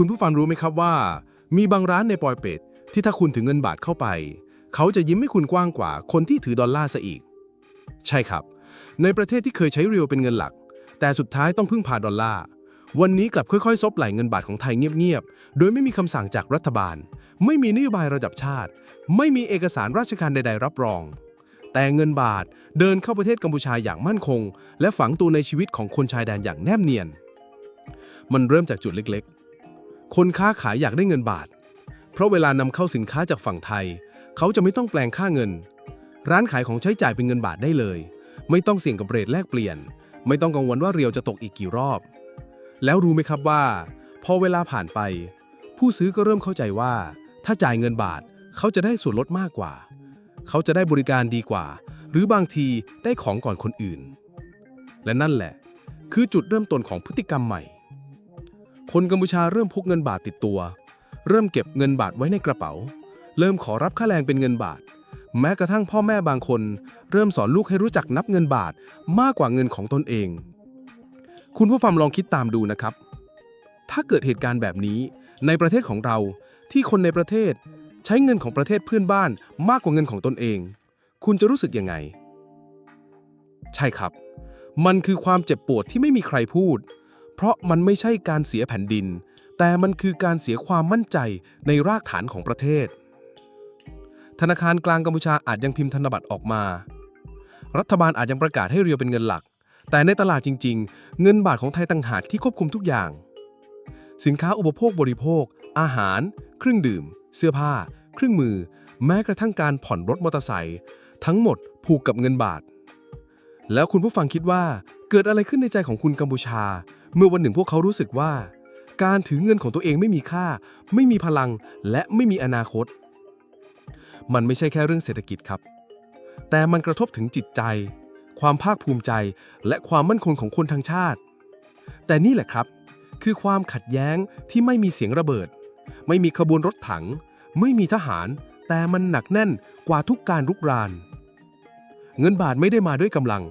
คุณผู้ฟังรู้ไหมครับว่า มีบางร้านในปอยเป็ด ที่ถ้าคุณถือเงินบาทเข้าไป เขาจะยิ้มให้คุณกว้างกว่า คนที่ถือดอลลาร์ซะอีก ใช่ครับ ในประเทศที่เคยใช้เรียวเป็นเงินหลัก แต่สุดท้ายต้องพึ่งพาดอลลาร์วันนี้กลับค่อยๆ ซบไหลเงินบาทของไทยเงียบๆ โดยไม่มีคำสั่งจากรัฐบาล ไม่มีนโยบายระดับชาติ ไม่มีเอกสารราชการใด ๆ รับรอง แต่เงินบาทเดินเข้าประเทศกัมพูชาอย่างมั่นคง และฝังตัวในชีวิตของคนชายแดนอย่างแนบเนียน มันเริ่มจากจุดเล็กๆ คนค้าขายอยากได้เงินบาท เพราะเวลานำเข้าสินค้าจากฝั่งไทย เขาจะไม่ต้องแปลงค่าเงิน ร้านขายของใช้จ่ายเป็นเงินบาทได้เลย ไม่ต้องเสี่ยงกับเรทแลกเปลี่ยน ไม่ต้องกังวลว่าเรียวจะตกอีกกี่รอบ แล้วรู้ไหมครับว่า พอเวลาผ่านไป ผู้ซื้อก็เริ่มเข้าใจว่า ถ้าจ่ายเงินบาท เขาจะได้ส่วนลดมากกว่า เขาจะได้บริการดีกว่า หรือบางทีได้ของก่อนคนอื่น และนั่นแหละ คือจุดเริ่มต้นของพฤติกรรมใหม่ คนกัมพูชาเริ่มพกเงินบาทติดตัว เริ่มเก็บเงินบาทไว้ในกระเป๋า เริ่มขอรับค่าแรงเป็นเงินบาท แม้กระทั่งพ่อแม่บางคน เริ่มสอนลูกให้รู้จักนับเงินบาทมากกว่าเงินของตนเอง คุณผู้ฟังลองคิดตามดูนะครับ ถ้าเกิดเหตุการณ์แบบนี้ ในประเทศของเราที่คนในประเทศ ใช้เงินของประเทศเพื่อนบ้านมากกว่าเงินของตนเอง คุณจะรู้สึกยังไง ใช่ครับ มันคือความเจ็บปวดที่ไม่มีใครพูด เพราะมันไม่ใช่การเสียแผ่นดิน แต่มันคือการเสียความมั่นใจในรากฐานของประเทศ ธนาคารกลางกัมพูชาอาจยังพิมพ์ธนบัตรออกมา รัฐบาลอาจยังประกาศให้เรียวเป็นเงินหลัก แต่ในตลาดจริง ๆ เงินบาทของไทยต่างหากที่ควบคุมทุกอย่าง สินค้าอุปโภคบริโภค อาหาร เครื่องดื่ม เสื้อผ้า เครื่องมือ แม้กระทั่งการผ่อนรถมอเตอร์ไซค์ทั้งหมดผูกกับเงินบาท แล้วคุณผู้ฟังคิดว่าเกิดอะไรขึ้นในใจของคุณกัมพูชา เมื่อวันหนึ่งพวกเขารู้สึกว่า การถือเงินของตัวเองไม่มีค่า ไม่มีพลังและไม่มีอนาคต มันไม่ใช่แค่เรื่องเศรษฐกิจครับ แต่มันกระทบถึงจิตใจ ความภาคภูมิใจ และความมั่นคงของคนทางชาติ แต่นี่แหละครับ คือความขัดแย้งที่ไม่มีเสียงระเบิด ไม่มีขบวนรถถัง ไม่มีทหาร แต่มันหนักแน่นกว่าทุกการรุกราน เงินบาทไม่ได้มาด้วยกำลัง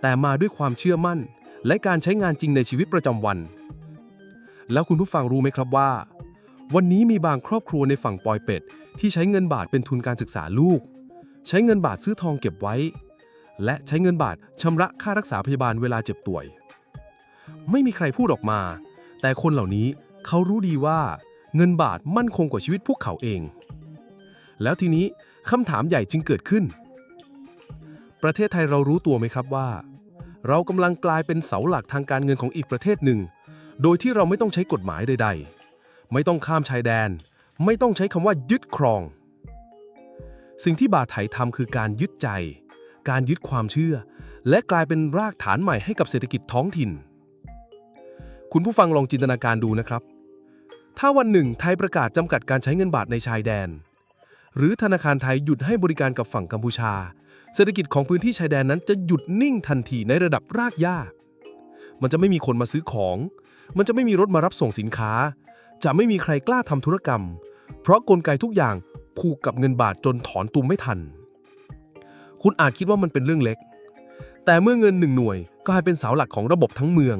แต่มาด้วยความเชื่อมั่น และการใช้งานจริงในชีวิตประจำวัน แล้วคุณผู้ฟังรู้ไหมครับว่า วันนี้มีบางครอบครัวในฝั่งปอยเป็ด ที่ใช้เงินบาทเป็นทุนการศึกษาลูก ใช้เงินบาทซื้อทองเก็บไว้ และใช้เงินบาทชำระค่ารักษาพยาบาลเวลาเจ็บป่วย ไม่มีใครพูดออกมา แต่คนเหล่านี้เขารู้ดีว่า เงินบาทมั่นคงกว่าชีวิตพวกเขาเอง แล้วทีนี้คำถามใหญ่จึงเกิดขึ้น ประเทศไทยเรารู้ตัวไหมครับว่า เรากำลังกลายเป็นเสาหลักทางการเงินของอีกประเทศหนึ่ง โดยที่เราไม่ต้องใช้กฎหมายใด ๆ ไม่ต้องข้ามชายแดน ไม่ต้องใช้คำว่ายึดครอง สิ่งที่บาทไทยทำคือการยึดใจ การยึดความเชื่อ และกลายเป็นรากฐานใหม่ให้กับเศรษฐกิจท้องถิ่น คุณผู้ฟังลองจินตนาการดูนะครับ ถ้าวันหนึ่งไทยประกาศจำกัดการใช้เงินบาทในชายแดน หรือธนาคารไทยหยุดให้บริการกับฝั่งกัมพูชา เศรษฐกิจของพื้นที่ชายแดนนั้นจะหยุดนิ่งทันทีในระดับรากหญ้า มันจะไม่มีคนมาซื้อของ มันจะไม่มีรถมารับส่งสินค้า จะไม่มีใครกล้าทำธุรกรรม เพราะกลไกทุกอย่างผูกกับเงินบาทจนถอนตุมไม่ทัน คุณอาจคิดว่ามันเป็นเรื่องเล็ก แต่เมื่อเงินหนึ่งหน่วยกลายเป็นเสาหลักของระบบทั้งเมือง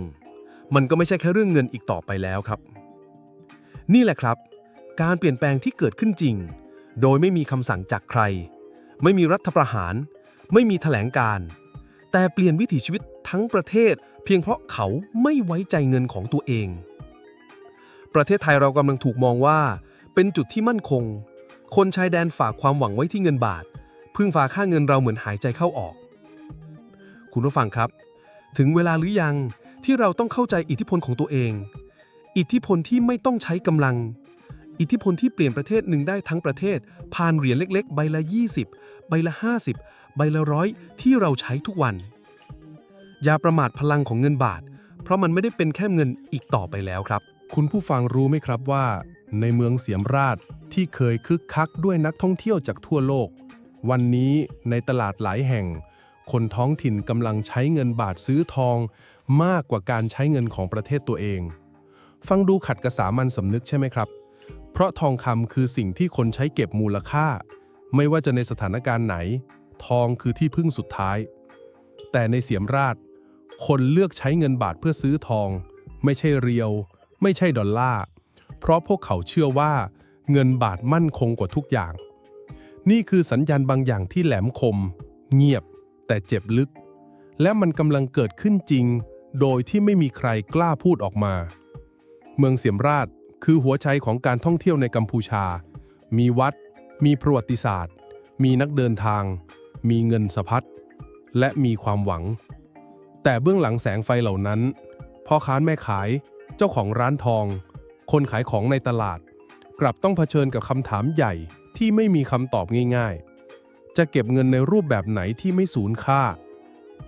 มันก็ไม่ใช่แค่เรื่องเงินอีกต่อไปแล้วครับ นี่แหละครับ การเปลี่ยนแปลงที่เกิดขึ้นจริง โดยไม่มีคำสั่งจากใคร ไม่มีรัฐประหาร ไม่มีแถลงการ แต่เปลี่ยนวิถีชีวิตทั้งประเทศ เพียงเพราะเขาไม่ไว้ใจเงินของตัวเอง ประเทศไทยเรากำลังถูกมองว่า เป็นจุดที่มั่นคง คนชายแดนฝากความหวังไว้ที่เงินบาท พึ่งฝากค่าเงินเราเหมือนหายใจเข้าออก คุณผู้ฟังครับ ถึงเวลาหรือยังที่เราต้องเข้าใจอิทธิพลของตัวเอง อิทธิพลที่ไม่ต้องใช้กำลังอิทธิพลที่เปลี่ยนประเทศหนึ่งได้ทั้งประเทศผ่านเหรียญเล็ก ๆ ใบละ 20 ใบละ 50 ใบละร้อยที่เราใช้ทุกวัน อย่าประมาทพลังของเงินบาท เพราะมันไม่ได้เป็นแค่เงินอีกต่อไปแล้วครับ คุณผู้ฟังรู้ไหมครับว่า ในเมืองเสียมราชที่เคยคึกคักด้วยนักท่องเที่ยวจากทั่วโลก วันนี้ในตลาดหลายแห่ง คนท้องถิ่นกำลังใช้เงินบาทซื้อทอง มากกว่าการใช้เงินของประเทศตัวเอง ฟังดูขัดกระสามัญสำนึกใช่ไหมครับ เพราะทองคำคือสิ่งที่คนใช้เก็บมูลค่า ไม่ว่าจะในสถานการณ์ไหน ทองคือที่พึ่งสุดท้าย แต่ในเสียมราช คนเลือกใช้เงินบาทเพื่อซื้อทอง ไม่ใช่เรียว ไม่ใช่ดอลลาร์เพราะพวกเขาเชื่อว่าเงินบาทมั่นคงกว่าทุกอย่าง นี่คือสัญญาณบางอย่างที่แหลมคม เงียบ แต่เจ็บลึก และมันกำลังเกิดขึ้นจริง โดยที่ไม่มีใครกล้าพูดออกมา เมืองเสียมราชคือหัวใจของการท่องเที่ยวในกัมพูชา มีวัด มีประวัติศาสตร์ มีนักเดินทาง มีเงินสะพัด และมีความหวัง แต่เบื้องหลังแสงไฟเหล่านั้นพ่อค้าแม่ขาย เจ้าของร้านทอง คนขายของในตลาด กลับต้องเผชิญกับคำถามใหญ่ที่ไม่มีคำตอบง่ายๆ จะเก็บเงินในรูปแบบไหนที่ไม่สูญค่า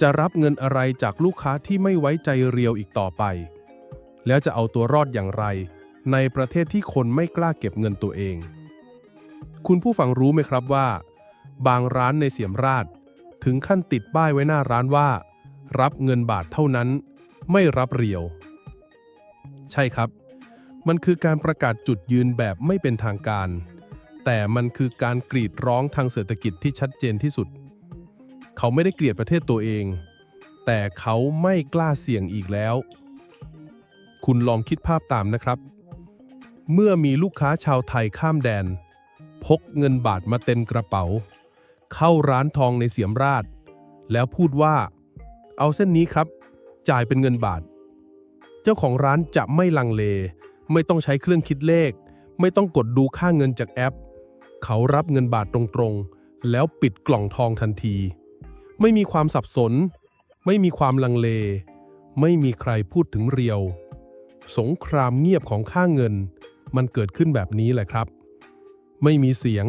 จะรับเงินอะไรจากลูกค้าที่ไม่ไว้ใจเรียวอีกต่อไป แล้วจะเอาตัวรอดอย่างไร ในประเทศที่คนไม่กล้าเก็บเงินตัวเอง คุณผู้ฟังรู้ไหมครับว่า บางร้านในเสียมราช ถึงขั้นติดป้ายไว้หน้าร้านว่า รับเงินบาทเท่านั้น ไม่รับเรียว ใช่ครับ มันคือการประกาศจุดยืนแบบไม่เป็นทางการ แต่มันคือการกรีดร้องทางเศรษฐกิจที่ชัดเจนที่สุด เขาไม่ได้เกลียดประเทศตัวเอง แต่เขาไม่กล้าเสี่ยงอีกแล้ว คุณลองคิดภาพตามนะครับ เมื่อมีลูกค้าชาวไทยข้ามแดนพกเงินบาทมาเต็มกระเป๋า เข้าร้านทองในเสียมราช แล้วพูดว่า เอาเส้นนี้ครับ จ่ายเป็นเงินบาท เจ้าของร้านจะไม่ลังเล ไม่ต้องใช้เครื่องคิดเลข ไม่ต้องกดดูค่าเงินจากแอป เขารับเงินบาทตรงๆ แล้วปิดกล่องทองทันที ไม่มีความสับสน ไม่มีความลังเล ไม่มีใครพูดถึงเรียว สงครามเงียบของค่าเงิน มันเกิดขึ้นแบบนี้แหละครับ ไม่มีเสียง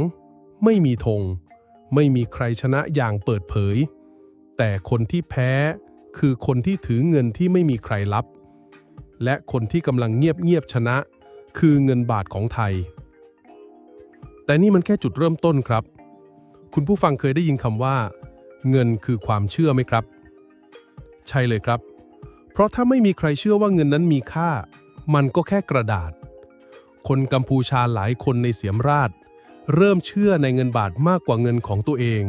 ไม่มีธง ไม่มีใครชนะอย่างเปิดเผย แต่คนที่แพ้คือคนที่ถือเงินที่ไม่มีใครรับ และคนที่กำลังเงียบๆชนะ คือเงินบาทของไทย แต่นี่มันแค่จุดเริ่มต้นครับ คุณผู้ฟังเคยได้ยินคำว่า เงินคือความเชื่อไหมครับ ใช่เลยครับ เพราะถ้าไม่มีใครเชื่อว่าเงินนั้นมีค่า มันก็แค่กระดาษ คนกัมพูชาหลายคนในเสียมราช เริ่มเชื่อในเงินบาทมากกว่าเงินของตัวเอง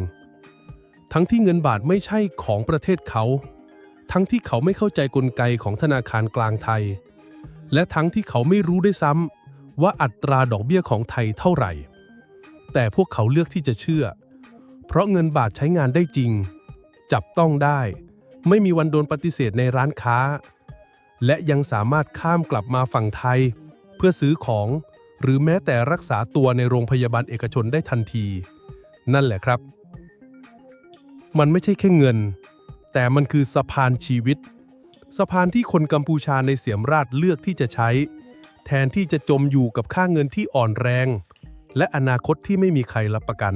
ทั้งที่เงินบาทไม่ใช่ของประเทศเขา ทั้งที่เขาไม่เข้าใจกลไกของธนาคารกลางไทย และทั้งที่เขาไม่รู้ได้วยซ้ำว่าอัตราดอกเบี้ยของไทยเท่าไหร่ แต่พวกเขาเลือกที่จะเชื่อ เพราะเงินบาทใช้งานได้จริง จับต้องได้ ไม่มีวันโดนปฏิเสธในร้านค้า และยังสามารถข้ามกลับมาฝั่งไทย เพื่อซื้อของ หรือแม้แต่รักษาตัวในโรงพยาบาลเอกชนได้ทันที นั่นแหละครับ มันไม่ใช่แค่เงิน แต่มันคือสะพานชีวิต สะพานที่คนกัมพูชาในเสียมราชเลือกที่จะใช้ แทนที่จะจมอยู่กับค่าเงินที่อ่อนแรง และอนาคตที่ไม่มีใครรับประกัน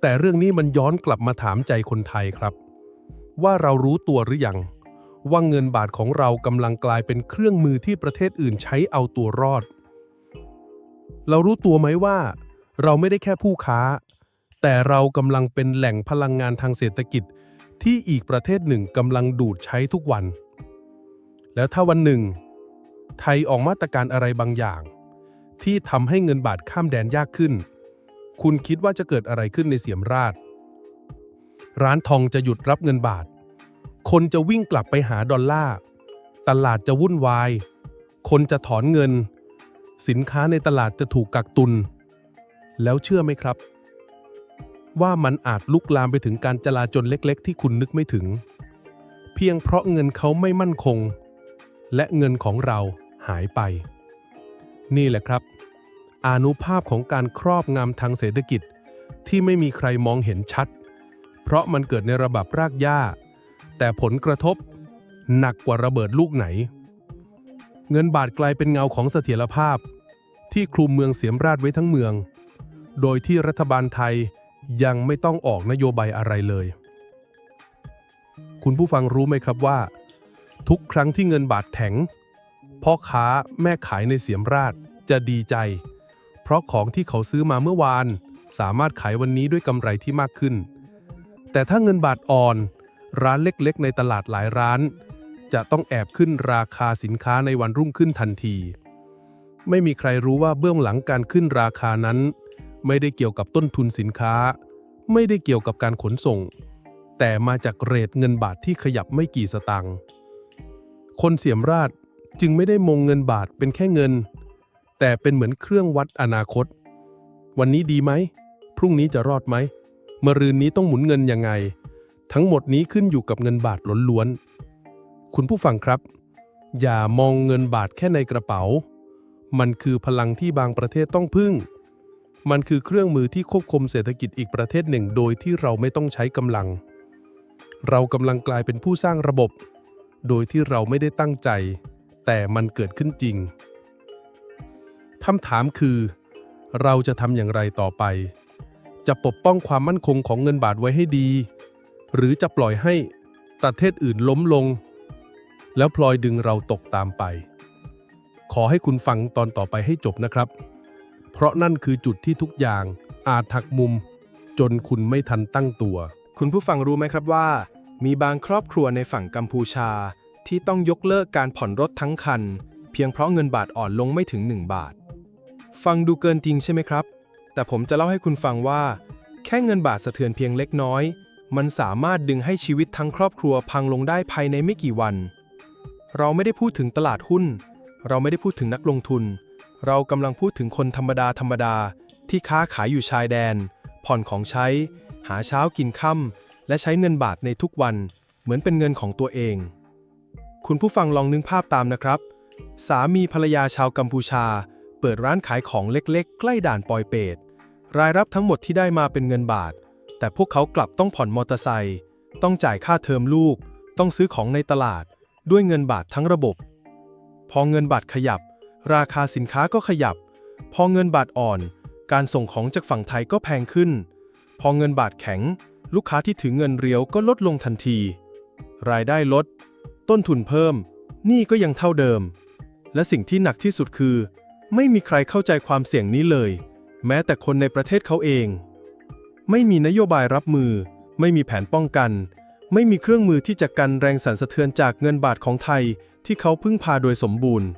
แต่เรื่องนี้มันย้อนกลับมาถามใจคนไทยครับ ว่าเรารู้ตัวหรือยังว่าเงินบาทของเรากำลังกลายเป็นเครื่องมือที่ประเทศอื่นใช้เอาตัวรอด เรารู้ตัวไหมว่า เราไม่ได้แค่ผู้ค้า แต่เรากำลังเป็นแหล่งพลังงานทางเศรษฐกิจ ที่อีกประเทศหนึ่งกำลังดูดใช้ทุกวัน แล้วถ้าวันหนึ่ง ไทยออกมาตรการอะไรบางอย่าง ที่ทำให้เงินบาทข้ามแดนยากขึ้น คุณคิดว่าจะเกิดอะไรขึ้นในเสียมราช ร้านทองจะหยุดรับเงินบาท คนจะวิ่งกลับไปหาดอลลาร์ตลาดจะวุ่นวาย คนจะถอนเงิน สินค้าในตลาดจะถูกกักตุน แล้วเชื่อไหมครับ ว่ามันอาจลุกลามไปถึงการจลาจลเล็กๆ ที่คุณนึกไม่ถึง เพียงเพราะเงินเขาไม่มั่นคง และเงินของเราหายไป นี่แหละครับ อานุภาพของการครอบงำทางเศรษฐกิจที่ไม่มีใครมองเห็นชัด เพราะมันเกิดในระดับรากหญ้า แต่ผลกระทบ หนักกว่าระเบิดลูกไหน เงินบาทกลายเป็นเงาของเสถียรภาพ ที่คลุมเมืองเสียมราชไว้ทั้งเมือง โดยที่รัฐบาลไทยยังไม่ต้องออกนโยบายอะไรเลย คุณผู้ฟังรู้ไหมครับว่า ทุกครั้งที่เงินบาทแข็งพ่อค้าแม่ขายในเสียมราชจะดีใจ เพราะของที่เขาซื้อมาเมื่อวาน สามารถขายวันนี้ด้วยกำไรที่มากขึ้น แต่ถ้าเงินบาทอ่อน ร้านเล็กๆ ในตลาดหลายร้าน จะต้องแอบขึ้นราคาสินค้าในวันรุ่งขึ้นทันที ไม่มีใครรู้ว่าเบื้องหลังการขึ้นราคานั้น ไม่ได้เกี่ยวกับต้นทุนสินค้า ไม่ได้เกี่ยวกับการขนส่ง แต่มาจากเรทเงินบาทที่ขยับไม่กี่สตางค์คนเสียมราชจึงไม่ได้มองเงินบาทเป็นแค่เงิน แต่เป็นเหมือนเครื่องวัดอนาคต วันนี้ดีไหม พรุ่งนี้จะรอดไหมมะรืนนี้ต้องหมุนเงินยังไง ทั้งหมดนี้ขึ้นอยู่กับเงินบาทล้วนๆ คุณผู้ฟังครับ อย่ามองเงินบาทแค่ในกระเป๋า มันคือพลังที่บางประเทศต้องพึ่ง มันคือเครื่องมือที่ควบคุมเศรษฐกิจอีกประเทศหนึ่ง โดยที่เราไม่ต้องใช้กำลัง เรากำลังกลายเป็นผู้สร้างระบบ โดยที่เราไม่ได้ตั้งใจ แต่มันเกิดขึ้นจริงคำถามคือ เราจะทำอย่างไรต่อไป จะปกป้องความมั่นคงของเงินบาทไว้ให้ดี หรือจะปล่อยให้ประเทศอื่นล้มลง แล้วพลอยดึงเราตกตามไป ขอให้คุณฟังตอนต่อไปให้จบนะครับ เพราะนั่นคือจุดที่ทุกอย่างอาจหักมุม จนคุณไม่ทันตั้งตัว คุณผู้ฟังรู้ไหมครับว่า มีบางครอบครัวในฝั่งกัมพูชา ที่ต้องยกเลิกการผ่อนรถทั้งคัน เพียงเพราะเงินบาทอ่อนลงไม่ถึง 1 บาท ฟังดูเกินจริงใช่ไหมครับ แต่ผมจะเล่าให้คุณฟังว่า แค่เงินบาทสะเทือนเพียงเล็กน้อย มันสามารถดึงให้ชีวิตทั้งครอบครัวพังลงได้ภายในไม่กี่วัน เราไม่ได้พูดถึงตลาดหุ้น เราไม่ได้พูดถึงนักลงทุน เรากำลังพูดถึงคนธรรมดาธรรมดา ที่ค้าขายอยู่ชายแดน ผ่อนของใช้ หาเช้ากินค่ำและใช้เงินบาทในทุกวัน เหมือนเป็นเงินของตัวเอง คุณผู้ฟังลองนึกภาพตามนะครับ สามีภรรยาชาวกัมพูชา เปิดร้านขายของเล็กๆ ใกล้ด่านปอยเปตรายรับทั้งหมดที่ได้มาเป็นเงินบาท แต่พวกเขากลับต้องผ่อนมอเตอร์ไซค์ต้องจ่ายค่าเทอมลูก ต้องซื้อของในตลาด ด้วยเงินบาททั้งระบบ พอเงินบาทขยับ ราคาสินค้าก็ขยับ พอเงินบาทอ่อน การส่งของจากฝั่งไทยก็แพงขึ้น พอเงินบาทแข็ง ลูกค้าที่ถือเงินเรียวก็ลดลงทันที รายได้ลด ต้นทุนเพิ่มหนี้ก็ยังเท่าเดิม และสิ่งที่หนักที่สุดคือ ไม่มีใครเข้าใจความเสี่ยงนี้เลย แม้แต่คนในประเทศเขาเอง ไม่มีนโยบายรับมือ ไม่มีแผนป้องกัน ไม่มีเครื่องมือที่จะกันแรงสั่นสะเทือนจากเงินบาทของไทย ที่เขาพึ่งพาโดยสมบูรณ์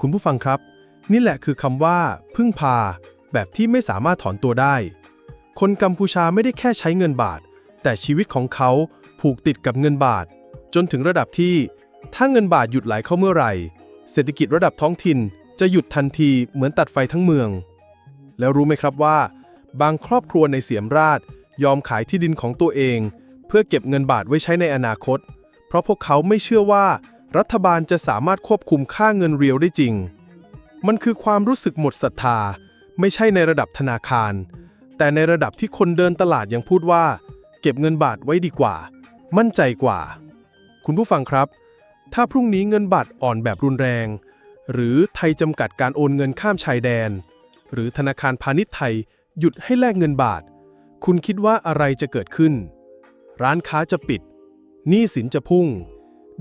คุณผู้ฟังครับ นี่แหละคือคำว่า พึ่งพา แบบที่ไม่สามารถถอนตัวได้ คนกัมพูชาไม่ได้แค่ใช้เงินบาท แต่ชีวิตของเขาผูกติดกับเงินบาท จนถึงระดับที่ ถ้าเงินบาทหยุดไหลเข้าเมื่อไหร่ เศรษฐกิจระดับท้องถิ่นจะหยุดทันทีเหมือนตัดไฟทั้งเมือง แล้วรู้ไหมครับว่า บางครอบครัวในเสียมราชยอมขายที่ดินของตัวเอง พื่อเก็บเงินบาทไว้ใช้ในอนาคต เพราะพวกเขาไม่เชื่อว่า รัฐบาลจะสามารถควบคุมค่าเงินเรียวได้จริง มันคือความรู้สึกหมดศรัทธา ไม่ใช่ในระดับธนาคาร แต่ในระดับที่คนเดินตลาดยังพูดว่า เก็บเงินบาทไว้ดีกว่า มั่นใจกว่า คุณผู้ฟังครับ ถ้าพรุ่งนี้เงินบาทอ่อนแบบรุนแรง หรือไทยจำกัดการโอนเงินข้ามชายแดน หรือธนาคารพาณิชย์ไทยหยุดให้แลกเงินบาท คุณคิดว่าอะไรจะเกิดขึ้น ร้านค้าจะปิด หนี้สินจะพุ่ง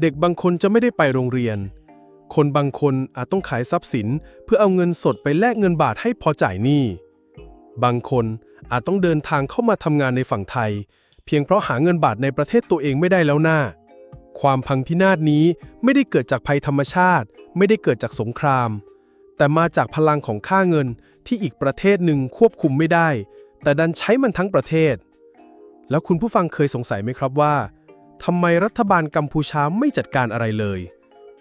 เด็กบางคนจะไม่ได้ไปโรงเรียน คนบางคนอาจต้องขายทรัพย์สินเพื่อเอาเงินสดไปแลกเงินบาทให้พอจ่ายหนี้ บางคนอาจต้องเดินทางเข้ามาทำงานในฝั่งไทย เพียงเพราะหาเงินบาทในประเทศตัวเองไม่ได้แล้วหน้า ความพังพินาศนี้ไม่ได้เกิดจากภัยธรรมชาติ ไม่ได้เกิดจากสงคราม แต่มาจากพลังของค่าเงินที่อีกประเทศหนึ่งควบคุมไม่ได้ แต่ดันใช้มันทั้งประเทศ แล้วคุณผู้ฟังเคยสงสัยไหมครับว่าทำไมรัฐบาลกัมพูชาไม่จัดการอะไรเลย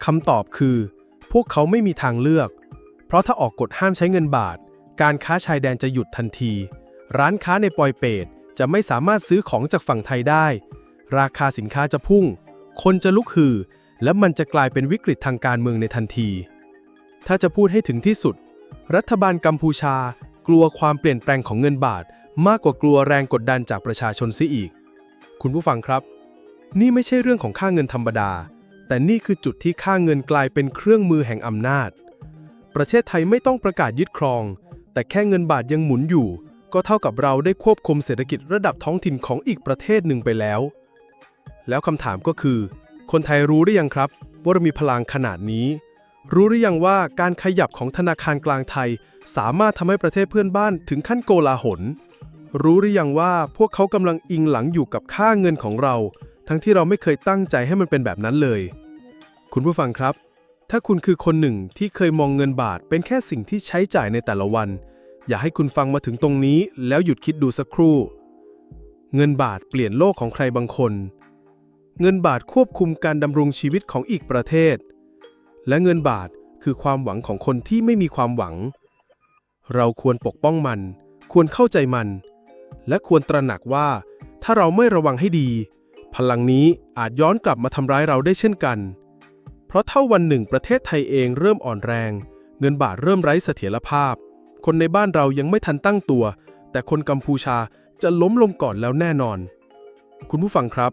คำตอบคือ พวกเขาไม่มีทางเลือก เพราะถ้าออกกฎห้ามใช้เงินบาท การค้าชายแดนจะหยุดทันที ร้านค้าในปอยเปตจะไม่สามารถซื้อของจากฝั่งไทยได้ ราคาสินค้าจะพุ่ง คนจะลุกฮือ และมันจะกลายเป็นวิกฤตทางการเมืองในทันที ถ้าจะพูดให้ถึงที่สุด รัฐบาลกัมพูชากลัวความเปลี่ยนแปลงของเงินบาท มากกว่ากลัวแรงกดดันจากประชาชนเสียอีก คุณผู้ฟังครับ นี่ไม่ใช่เรื่องของค่าเงินธรรมดา แต่นี่คือจุดที่ค่าเงินกลายเป็นเครื่องมือแห่งอำนาจ ประเทศไทยไม่ต้องประกาศยึดครอง แต่แค่เงินบาทยังหมุนอยู่ ก็เท่ากับเราได้ควบคุมเศรษฐกิจระดับท้องถิ่นของอีกประเทศหนึ่งไปแล้ว แล้วคำถามก็คือ คนไทยรู้หรือยังครับ ว่าเรามีพลังขนาดนี้ รู้หรือยังว่าการขยับของธนาคารกลางไทย สามารถทำให้ประเทศเพื่อนบ้านถึงขั้นโกลาหล รู้หรือยังว่าพวกเขากำลังอิงหลังอยู่กับค่าเงินของเรา ทั้งที่เราไม่เคยตั้งใจให้มันเป็นแบบนั้นเลย คุณผู้ฟังครับ ถ้าคุณคือคนหนึ่งที่เคยมองเงินบาทเป็นแค่สิ่งที่ใช้จ่ายในแต่ละวัน อยากให้คุณฟังมาถึงตรงนี้ แล้วหยุดคิดดูสักครู่ เงินบาทเปลี่ยนโลกของใครบางคน เงินบาทควบคุมการดำรงชีวิตของอีกประเทศ และเงินบาทคือความหวังของคนที่ไม่มีความหวัง เราควรปกป้องมัน ควรเข้าใจมัน และควรตระหนักว่า ถ้าเราไม่ระวังให้ดี พลังนี้อาจย้อนกลับมาทำร้ายเราได้เช่นกัน เพราะถ้าวันหนึ่งประเทศไทยเองเริ่มอ่อนแรง เงินบาทเริ่มไร้เสถียรภาพ คนในบ้านเรายังไม่ทันตั้งตัว แต่คนกัมพูชาจะล้มลงก่อนแล้วแน่นอน คุณผู้ฟังครับ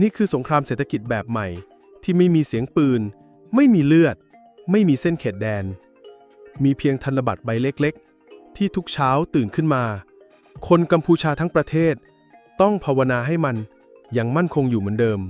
นี่คือสงครามเศรษฐกิจแบบใหม่ ที่ไม่มีเสียงปืน ไม่มีเลือด ไม่มีเส้นเขตแดน มีเพียงธนบัตรใบเล็กๆ ที่ทุกเช้าตื่นขึ้นมา คนกัมพูชาทั้งประเทศ ต้องภาวนาให้มันยังมั่นคงอยู่เหมือนเดิม